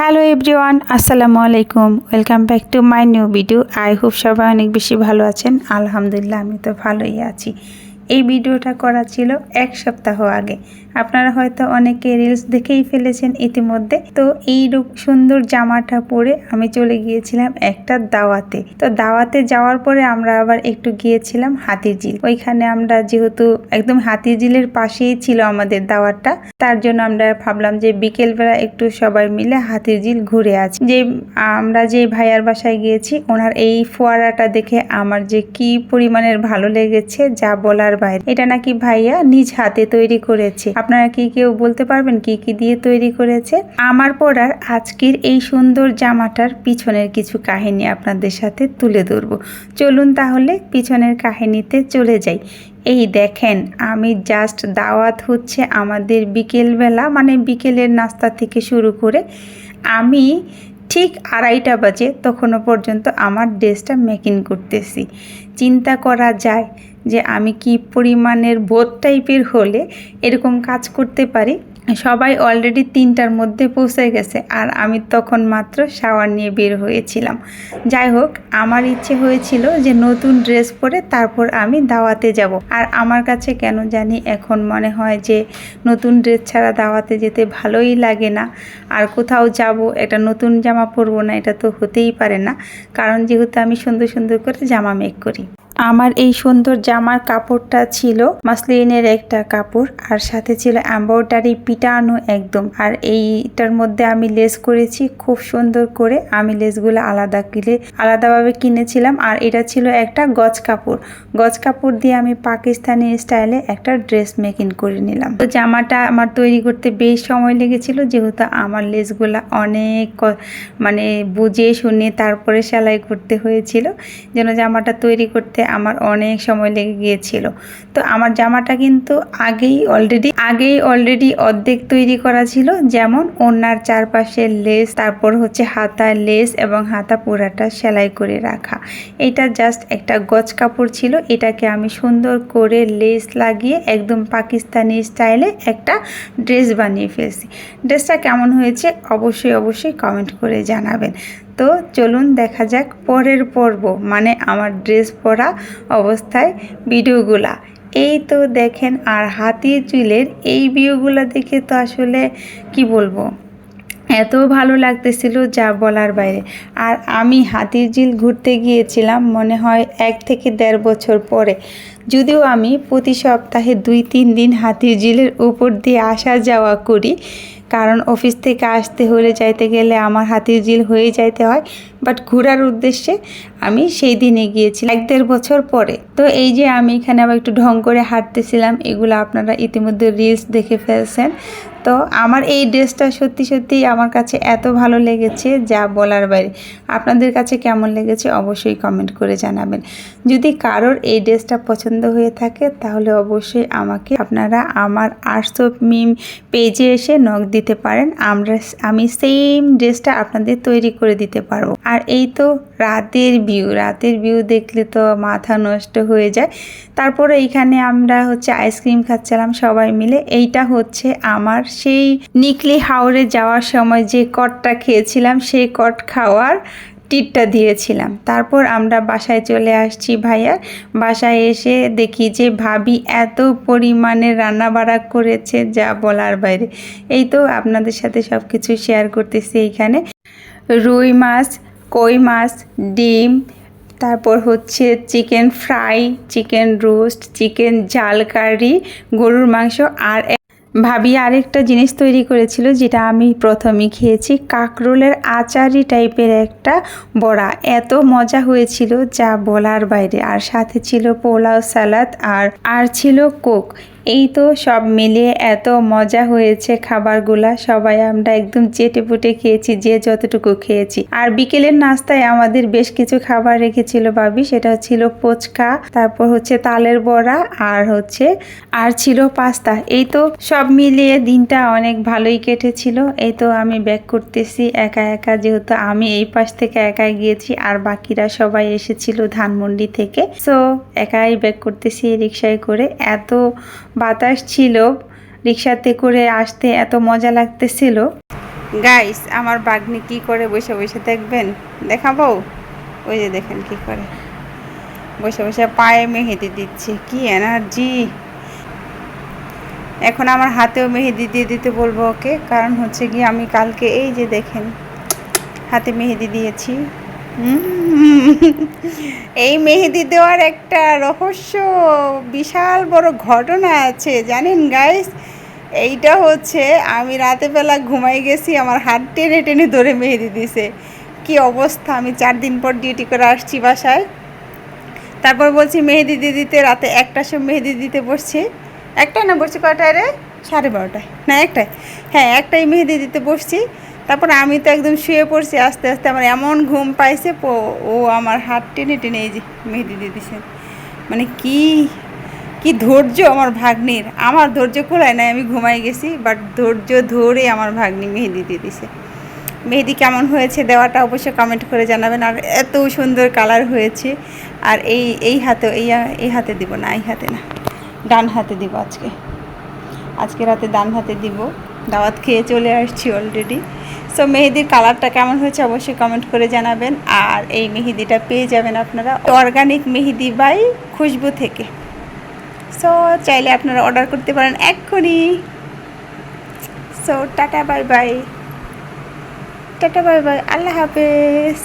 Hello everyone, আসসালামু আলাইকুম। Welcome back to my new video. I hope সবাই অনেক বেশি ভালো আছেন। আলহামদুলিল্লাহ, আমি তো ভালোই আছি। এই ভিডিওটা করা ছিল এক সপ্তাহ আগে। আপনারা হয়তো অনেকে রিলস দেখেই ফেলেছেন ইতিমধ্যে। তো এই সুন্দর জামাটা পরে আমি চলে গিয়েছিলাম একটা দাওয়াতে। তো দাওয়াতে যাওয়ার পরে আমরা আবার একটু গিয়েছিলাম হাতিরঝিল ওইখানে আমরা যেহেতু একদম হাতিরঝিলের পাশেই ছিল আমাদের দাওয়াতটা, তার জন্য আমরা ভাবলাম যে বিকেলবেলা একটু সবাই মিলে হাতিরঝিল ঘুরে আছি যে আমরা যে ভাইয়ার বাসায় গিয়েছি, ওনার এই ফোয়ারাটা দেখে আমার যে কি পরিমাণের ভালো লেগেছে যা বলার বাইরে। এটা নাকি ভাইয়া নিজ হাতে তৈরি করেছে। আপনারা কি কেউ বলতে পারবেন কি কি দিয়ে তৈরি করেছে? আমার পরার আজকের এই সুন্দর জামাটার পিছনের কিছু কাহিনী আপনাদের সাথে তুলে ধরবো। চলুন তাহলে পিছনের কাহিনীতে চলে যাই। এই দেখেন, আমি জাস্ট দাওয়াত হচ্ছে আমাদের বিকেলবেলা মানে বিকেলের নাস্তা থেকে শুরু করে আমি ঠিক আড়াইটা বাজে তখনও পর্যন্ত আমার ড্রেসটা মেকিং করতেছি। চিন্তা করা যায় যে আমি কি পরিমাণের বোধ টাইপের হলে এরকম কাজ করতে পারি? সবাই অলরেডি তিনটার মধ্যে পৌঁছে গেছে আর আমি তখন মাত্র শাওয়ার নিয়ে বের হয়েছিলাম। যাই হোক, আমার ইচ্ছে হয়েছিল যে নতুন ড্রেস পরে তারপর আমি দাওয়াতে যাব। আর আমার কাছে কেন জানি এখন মনে হয় যে নতুন ড্রেস ছাড়া দাওয়াতে যেতে ভালোই লাগে না। আর কোথাও যাব এটা নতুন জামা পরবো না, এটা তো হতেই পারে না। কারণ যেহেতু আমি সুন্দর সুন্দর করে জামা মেক করি। আমার এই সুন্দর জামার কাপড়টা ছিল মাসলিনের একটা কাপড়, আর সাথে ছিল এম্ব্রয়ডারি পিটানো একদম। আর এইটার মধ্যে আমি লেস করেছি খুব সুন্দর করে। আমি লেসগুলো আলাদা কিনে, আলাদাভাবে কিনেছিলাম। আর এটা ছিল একটা গজ কাপড়। গজ কাপড় দিয়ে আমি পাকিস্তানি স্টাইলে একটা ড্রেস মেকিং করে নিলাম। তো জামাটা আমার তৈরি করতে বেশ সময় লেগেছিল, যেহেতু আমার লেসগুলো অনেক মানে বুঝে শুনে তারপরে সেলাই করতে হয়েছিল। যেন জামাটা তৈরি করতে আমার অনেক সময় লেগে গিয়েছিল। তো আমার জামাটা কিন্তু আগেই অলরেডি আগেই অলরেডি অর্ধেক তৈরি করা ছিল। যেমন ওনার চারপাশে লেস তারপর হচ্ছে হাতার লেস এবং হাতা পুরাটা সেলাই করে রাখা। এটা জাস্ট একটা গজ কাপড় ছিল। এটাকে আমি সুন্দর করে লেস লাগিয়ে একদম পাকিস্তানি স্টাইলে একটা ড্রেস বানিয়ে ফেলছি। ড্রেসটা কেমন হয়েছে? অবশ্যই অবশ্যই কমেন্ট করে জানাবেন। তো চলুন দেখা যাক পরের পর্ব মানে আমার ড্রেস পরা অবস্থায় ভিডিওগুলা। এই তো দেখেন, আর হাতির চুলের এই ভিউগুলো দেখে তো আসলে কি বলব? এত ভালো লাগতেছিল যা বলার বাইরে। আর আমি হাতির ঝিল ঘুরতে গিয়েছিলাম, মনে হয় এক থেকে দেড় বছর পরে। যদিও আমি প্রতি সপ্তাহে দুই তিন দিন হাতির ঝিলের উপর দিয়ে আসা যাওয়া করি কারণ অফিস থেকে আসতে হলে যাইতে গেলে আমার হাতির জিল হয়ে যাইতে হয়। বাট ঘোরার উদ্দেশ্যে আমি সেই দিনে গিয়েছিলাম। এক দেড় বছর পরে। তো এই যে আমি এখানে আবার একটু ঢং করে হাঁটতেছিলাম, এগুলো আপনারা ইতিমধ্যে রিলস দেখে ফেলছেন। তো আমার এই ড্রেসটা সত্যি সত্যি আমার কাছে এত ভালো লেগেছে যা বলার বাইরে। আপনাদের কাছে কেমন লেগেছে অবশ্যই কমেন্ট করে জানাবেন। যদি কারোর এই ড্রেসটা পছন্দ হয়ে থাকে, তাহলে অবশ্যই আমাকে আপনারা আমার আর্টস অফ মিম পেজে এসে নখ দিতে পারেন। আমরা, আমি সেম ড্রেসটা আপনাদের তৈরি করে দিতে পারব। আর এই তো রাতের ভিউ রাতের ভিউ দেখলে তো মাথা নষ্ট হয়ে যায়। তারপরে এইখানে আমরা হচ্ছে আইসক্রিম খাচ্ছিলাম সবাই মিলে। এইটা হচ্ছে আমার সেই নিকলি হাওড়ে যাওয়ার সময় যে কটটা খেয়েছিলাম, সেই কট খাওয়ার টিটটা দিয়েছিলাম। তারপর আমরা বাসায় চলে আসছি ভাইয়ার বাসায় এসে দেখি যে ভাবি এত পরিমাণে রান্না বাড়া করেছে যা বলার বাইরে। এই তো আপনাদের সাথে সব কিছু শেয়ার করতেছি এইখানে। রুই মাছ কই মাছ, ডিম, তারপর হচ্ছে chicken fry, chicken roast, chicken ঝাল কারি, গরুর মাংস আর ভাবি আরেকটা জিনিস তৈরি করেছিল যেটা আমি প্রথমে খেয়েছি, কাকরোলের আচারি টাইপের একটা বড়া। এত মজা হয়েছিল যা বলার বাইরে। আর সাথে ছিল পোলাও সালাদ আর আর ছিল কোক। এই তো সব মিলিয়ে এত মজা হয়েছে খাবারগুলা। সবাই আমরা একদম চেটে পুটে খেয়েছি, যে যতটুকু খেয়েছি। আর বিকেলের নাস্তায় আমাদের বেশ কিছু খাবার রেখেছিল ভাবি। সেটা ছিল ফুচকা তারপর হচ্ছে তালের বড়া আর হচ্ছে, আর ছিল পাস্তা। এই তো সব মিলিয়ে দিনটা অনেক ভালোই কেটেছিল। এই তো আমি ব্যাক করতেছি একা একা, যেহেতু আমি এই পাশ থেকে একাই গিয়েছি আর বাকিরা সবাই এসেছিল ধানমন্ডি থেকে। সো একাই ব্যাক করতেছি রিক্সায় করে। এত বাতাস ছিল রিক্সাতে করে আসতে এত মজা লাগতেছিল। গাইস, আমার বাগনি কি করে বসে বসে দেখবেন? দেখাবো? ওই যে দেখেন কি করে। বসে বসে পায়ে মেহেদি দিচ্ছে, কি এনার্জি। এখন আমার হাতেও মেহেদি দিয়ে দিতে বলব ওকে, কারণ হচ্ছে কি আমি কালকে এই যে দেখেন, হাতে মেহেদি দিয়েছি। এই মেহেদি দেওয়ার একটা রহস্য, বিশাল বড় ঘটনা আছে, জানেন গাইস এইটা হচ্ছে, আমি রাতেবেলা ঘুমাই গেছি, আমার হাত টেনে টেনে ধরে মেহেদি দিছে। কি অবস্থা, আমি চার দিন পর ডিউটি করে আসছি বাসায়। তারপর বলছি, মেহেদি দিদিতে রাতে একটার সময় মেহেদি দিতে বসছি। একটা না বসছি কয়টায় রে? সাড়ে বারোটায়। না একটাই হ্যাঁ একটাই মেহেদি দিতে বসছি। তারপর আমি তো একদম শুয়ে পড়ছি আস্তে আস্তে। আমার এমন ঘুম পাইছে ও আমার হাত টেনে টেনে এই যে মেহেদি দিয়ে মানে কি কি ধৈর্য আমার ভাগ্নির। আমার ধৈর্য খোলায় নাই, আমি ঘুমাই গেছি বাট ধৈর্য ধরে আমার ভাগ্নি মেহেদি দিয়ে দিছে। মেহেদি কেমন হয়েছে দেওয়াটা অবশ্যই কমেন্ট করে জানাবেন। আর এত সুন্দর কালার হয়েছে। আর এই এই হাতে এই এই হাতে দিব না, এই হাতে না। ডান হাতে দিব আজকে। আজকে রাতে দান হাতে দিব। দাওয়াত খেয়ে চলে আসছি অলরেডি সো মেহেদির কালারটা কেমন হয়েছে অবশ্যই কমেন্ট করে জানাবেন। আর এই মেহেদিটা পেয়ে যাবেন আপনারা অর্গানিক মেহেদি বাই খুশবু থেকে। সো চাইলে আপনারা অর্ডার করতে পারেন এক্ষুনি। So tata bye bye tata bye bye আল্লাহ হাফেজ।